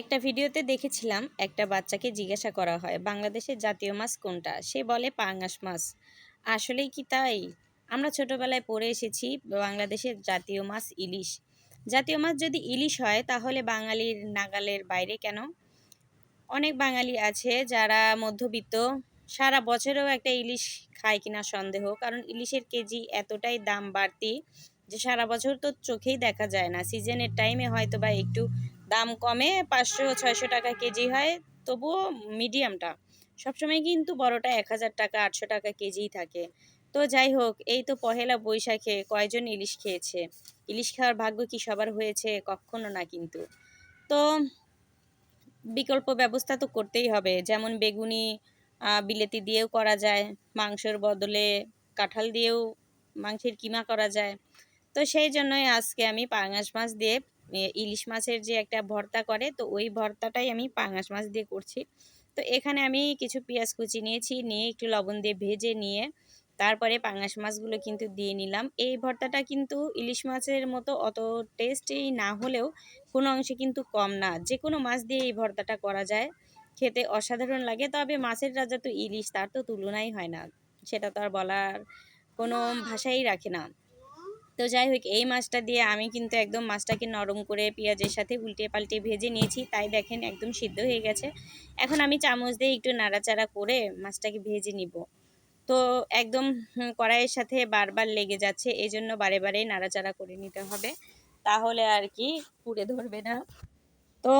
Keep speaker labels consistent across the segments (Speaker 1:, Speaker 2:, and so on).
Speaker 1: একটা ভিডিওতে দেখেছিলাম একটা বাচ্চাকে জিজ্ঞাসা করা হয় বাংলাদেশের জাতীয় মাছ কোনটা? সে বলে, পাঙ্গাস মাছ। আসলেই কি তাই? আমরা ছোটবেলায় পড়ে এসেছি বাংলাদেশের জাতীয় মাছ ইলিশ। জাতীয় মাছ যদি ইলিশ হয়, তাহলে বাঙালির নাগালের বাইরে কেন? অনেক বাঙালি আছে যারা মধ্যবিত্ত, সারা বছরেও একটা ইলিশ খায় কিনা সন্দেহ, কারণ ইলিশের কেজি এতটাই দাম বাড়তি যে সারা বছর তো চোখেই দেখা যায় না। সিজনের টাইমে হয়তো বা একটু দাম কমে পাঁচশো, ছয়শো টাকা কেজি হয়, তবুও মিডিয়ামটা। সবসময় কিন্তু বড়টা এক হাজার টাকা, আটশো টাকা কেজিই থাকে। তো যাই হোক, এই তো পহেলা বৈশাখে কয়জন ইলিশ খেয়েছে? ইলিশ খাওয়ার ভাগ্য কি সবার হয়েছে? কখনো না কিন্তু। তো বিকল্প ব্যবস্থা তো করতেই হবে। যেমন বেগুনি বিলেতি দিয়েও করা যায়। মাংসের বদলে কাঁঠাল দিয়েও মাংসের কিমা করা যায়। তো সেই জন্যই আজকে আমি পাঙাশ মাছ দিয়ে ইলিশ মাছের যে একটা ভর্তা করে, তো ওই ভর্তাটাই আমি পাঙাশ মাছ দিয়ে করছি। তো এখানে আমি কিছু পেঁয়াজ কুচি নিয়েছি, নিয়ে একটু লবণ দিয়ে ভেজে নিয়ে তারপরে পাঙাশ মাছগুলো কিন্তু দিয়ে নিলাম। এই ভর্তাটা কিন্তু ইলিশ মাছের মতো অত টেস্টি না হলেও কোনো অংশে কিন্তু কম না। যে কোনো মাছ দিয়ে এই ভর্তাটা করা যায়, খেতে অসাধারণ লাগে। তবে মাছের রাজা তো ইলিশ, তার তো তুলনাই হয় না। সেটা তো আর বলার কোনো ভাষাই রাখে না। তো যাই হোক, এই মাছটা দিয়ে আমি কিন্তু একদম মাছটাকে নরম করে পেঁয়াজের সাথে উল্টে পাল্টে ভেজে নিয়েছি। তাই দেখেন একদম সিদ্ধ হয়ে গেছে। এখন আমি চামচ দিয়ে একটু নাড়াচাড়া করে মাছটাকে ভেজে নিব। তো একদম কড়াইয়ের সাথে বারবার লেগে যাচ্ছে এই জন্য বারে বারে নাড়াচাড়া করে নিতে হবে। তাহলে আর কি পুড়ে ধরবে না। তো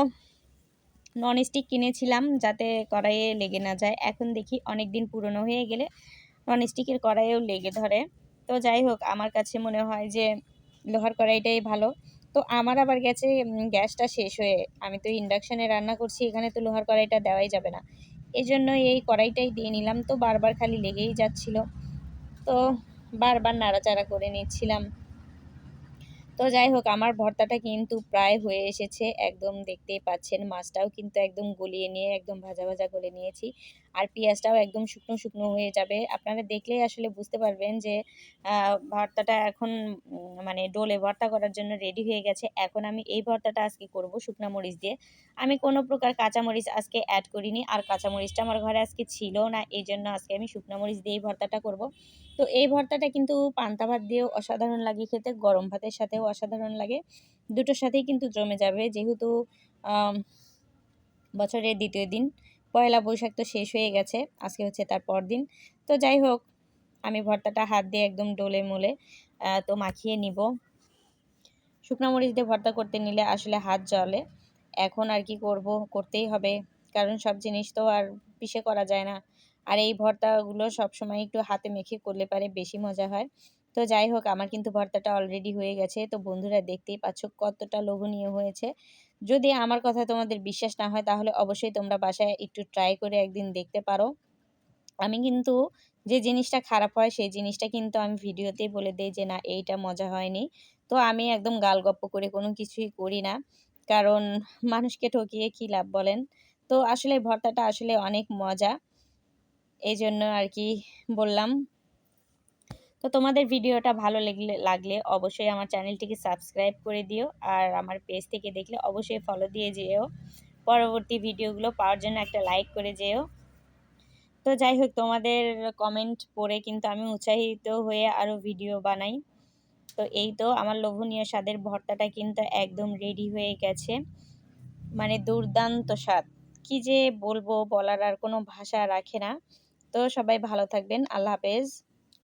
Speaker 1: ননস্টিক কিনেছিলাম যাতে কড়াইয়ে লেগে না যায়। এখন দেখি অনেক দিন পুরনো হয়ে গেলে ননস্টিকের কড়াইয়েও লেগে ধরে। তো যাই হোক, আমার কাছে মনে হয় যে লোহার কড়াইটাই ভালো। তো আমার আবার গেছে গ্যাসটা শেষ হয়ে, আমি তো ইন্ডাকশানে রান্না করছি, এখানে তো লোহার কড়াইটা দেওয়াই যাবে না। এই জন্য এই কড়াইটাই দিয়ে নিলাম, তো বারবার খালি লেগেই যাচ্ছিল। তো বারবার নাড়াচাড়া করে নিচ্ছিলাম। তো যাই হোক, আমার ভর্তাটা কিন্তু প্রায় হয়ে এসেছে, একদম দেখতেই পাচ্ছেন, মাছটাও কিন্তু একদম গলিয়ে নিয়ে, একদম ভাজা ভাজা করে নিয়েছি। আর পেঁয়াজটাও একদম শুকনো শুকনো হয়ে যাবে। আপনারা দেখলেই আসলে বুঝতে পারবেন যে ভর্তাটা এখন মানে ডোলে ভর্তা করার জন্য রেডি হয়ে গেছে। এখন আমি এই ভর্তাটা আজকে করব শুকনো মরিচ দিয়ে। আমি কোনো প্রকার কাঁচামরিচ আজকে অ্যাড করিনি, আর কাঁচামরিচটা আমার ঘরে আজকে ছিল না এই জন্য আজকে আমি শুকনো মরিচ দিয়েই ভর্তাটা করব। তো এই ভর্তাটা কিন্তু পান্তা ভাত দিয়েও অসাধারণ লাগে খেতে, গরম ভাতের সাথেও অসাধারণ লাগে। দুটোর সাথেই কিন্তু জমে যাবে, যেহেতু বছরের দ্বিতীয় দিন। পয়লা বৈশাখ তো শেষ হয়ে গেছে, আজকে হচ্ছে তার পর দিন তো যাই হোক, আমি ভর্তাটা হাত দিয়ে একদম ডোলে মোলে তো মাখিয়ে নিব। শুকনো মরিচ দিয়ে ভর্তা করতে নিলে আসলে হাত জলে এখন আর কি করব, করতেই হবে। কারণ সব জিনিস তো আর পিষে করা যায় না। আর এই ভর্তাগুলো সবসময় একটু হাতে মেখে করলে পারে বেশি মজা হয়। তো যাই হোক, আমার কিন্তু ভর্তাটা অলরেডি হয়ে গেছে। তো বন্ধুরা দেখতেই পাচ্ছ কতটা লোভনীয় হয়েছে। যদি আমার কথা তোমাদের বিশ্বাস না হয়, তাহলে অবশ্যই তোমরা বাসায় একটু ট্রাই করে একদিন দেখতে পারো। আমি কিন্তু যে জিনিসটা খারাপ হয়, সেই জিনিসটা কিন্তু আমি ভিডিওতেই বলে দিই যে, না, এইটা মজা হয়নি। তো আমি একদম গালগপ্প করে কোনো কিছুই করি না। কারণ মানুষকে ঠকিয়ে কী লাভ বলেন? তো আসলে ভর্তাটা আসলে অনেক মজা। এই জন্য আর কি বললাম। তো তোমাদের ভিডিওটা ভালো লাগলে লাগলে অবশ্যই আমার চ্যানেলটিকে সাবস্ক্রাইব করে দিও আর আমার পেজ থেকে দেখলে অবশ্যই ফলো দিয়ে যেও। পরবর্তী ভিডিওগুলো পাওয়ার জন্য একটা লাইক করে যেও। তো যাই হোক, তোমাদের কমেন্ট পড়ে কিন্তু আমি উৎসাহিত হয়ে আরও ভিডিও বানাই। তো এই তো আমার লোভনীয় স্বাদের ভর্তাটা কিন্তু একদম রেডি হয়ে গেছে। মানে দুর্দান্ত স্বাদ। কি যে বলব, বলার আর কোনো ভাষা রাখে না। তো সবাই ভালো থাকবেন। আল্লাহ হাফেজ।